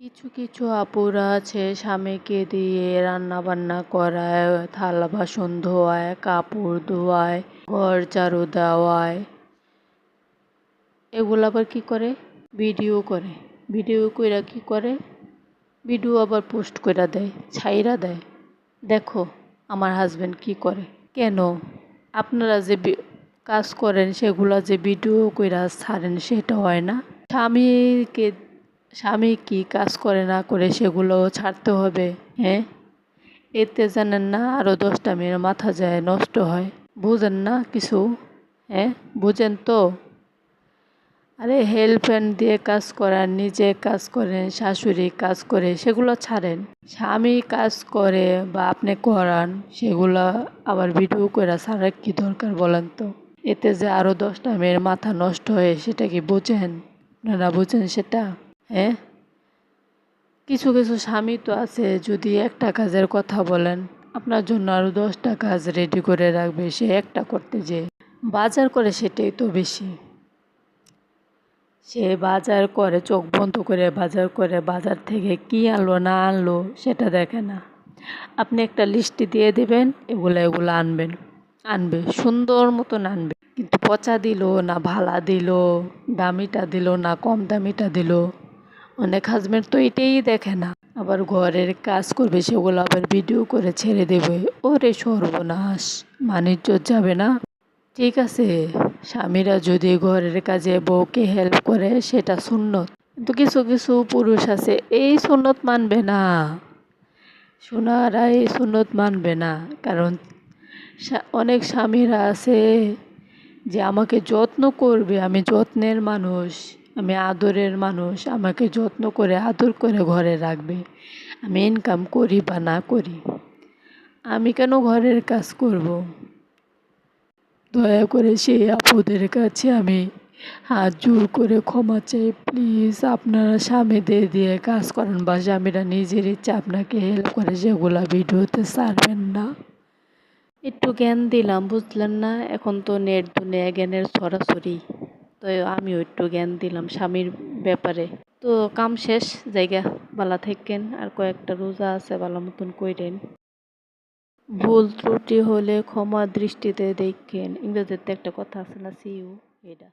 কিছু কিছু আপুরা আছে, স্বামীকে দিয়ে রান্না বান্না করায়, থালা বাসন ধোয়ায়, কাপড় ধোয়ায়, ঘর ঝাড়ু দেওয়ায়। এগুলো আবার কি করে? ভিডিও করে। ভিডিও কইরা কি করে? ভিডিও আবার পোস্ট কইরা দেয়, ছাইরা দেয়। দেখো আমার হাজব্যান্ড কি করে। কেন? আপনারা যে কাজ করেন, সেগুলো যে ভিডিও কইরা ছাড়েন, সেটা হয় না। স্বামীকে স্বামী কি কাজ করে না করে সেগুলো ছাড়তে হবে হ্যাঁ? এতে জানেন না আরও দশটা মেয়ের মাথা যায়, নষ্ট হয়। বুঝেন না কিছু হ্যাঁ? বুঝেন তো? আরে হেল্প হ্যান্ড দিয়ে কাজ করেন, নিজে কাজ করেন, শাশুড়ি কাজ করে, সেগুলো ছাড়েন। স্বামী কাজ করে বা আপনি করান, সেগুলো আবার ভিডিও করে ছাড়ার কি দরকার বলেন তো? এতে যে আরও দশটা মেয়ের মাথা নষ্ট হয়, সেটা কি বোঝেন? না বুঝেন সেটা? হ্যাঁ কিছু কিছু স্বামী তো আছে যদি একটা কাজের কথা বলেন, আপনার জন্য আরও দশটা কাজ রেডি করে রাখবে, সে একটা করতে যে। বাজার করে সেটাই তো বেশি। সে বাজার করে, চোখ বন্ধ করে বাজার করে, বাজার থেকে কি আনলো, না আনলো, সেটা দেখে না। আপনি একটা লিস্টি দিয়ে দেবেন, এগুলো এগুলো আনবেন। আনবে, সুন্দর মতন আনবে। কিন্তু পচা দিল না, ভালা দিল, দামিটা দিল না, কম দামিটা দিল। অনেক হাজবেন্ড তো এটাই দেখে না। আবার ঘরের কাজ করবে, সেগুলো আবার ভিডিও করে ছেড়ে দেবে। ওরে সর্বনাশ, মানিজ্য যাবে না। ঠিক আছে, স্বামীরা যদি ঘরের কাজে বউকে হেল্প করে, সেটা সুন্নত। কিন্তু কিছু কিছু পুরুষ আছে, এই সুন্নত মানবে না। সোনারা এই সুন্নত মানবে না। কারণ অনেক স্বামীরা আছে যে আমাকে যত্ন করবে, আমি যত্নের মানুষ। আমি আদরের মানুষ, আমাকে যত্ন করে, আদর করে ঘরে রাখবে। আমি ইনকাম করি বা না করি? আমি কেন ঘরের কাজ করব? দয়া করে সেই আপুদের কাছে আমি হাত জোর করে ক্ষমা চাই। প্লিজ, আপনারা স্বামীদের দিয়ে কাজ করেন বা স্বামীরা নিজের ইচ্ছা আপনাকে হেল্প করে সেগুলো ভিডিওতে ছাড়বেন না। একটু জ্ঞান দিলাম, বুঝলেন না? এখন তো নেট দুনিয়া জ্ঞানের সরাসরি তো আমিও একটু জ্ঞান দিলাম স্বামীর ব্যাপারে। তো কাম শেষ, জায়গা বালা থাকেন আর কয়েকটা রোজা আছে বালা মতন কইরেন। ভুল ত্রুটি হলে ক্ষমা দৃষ্টিতে দেখেন। ইংরেজিতে একটা কথা আছে না সিউ এটা।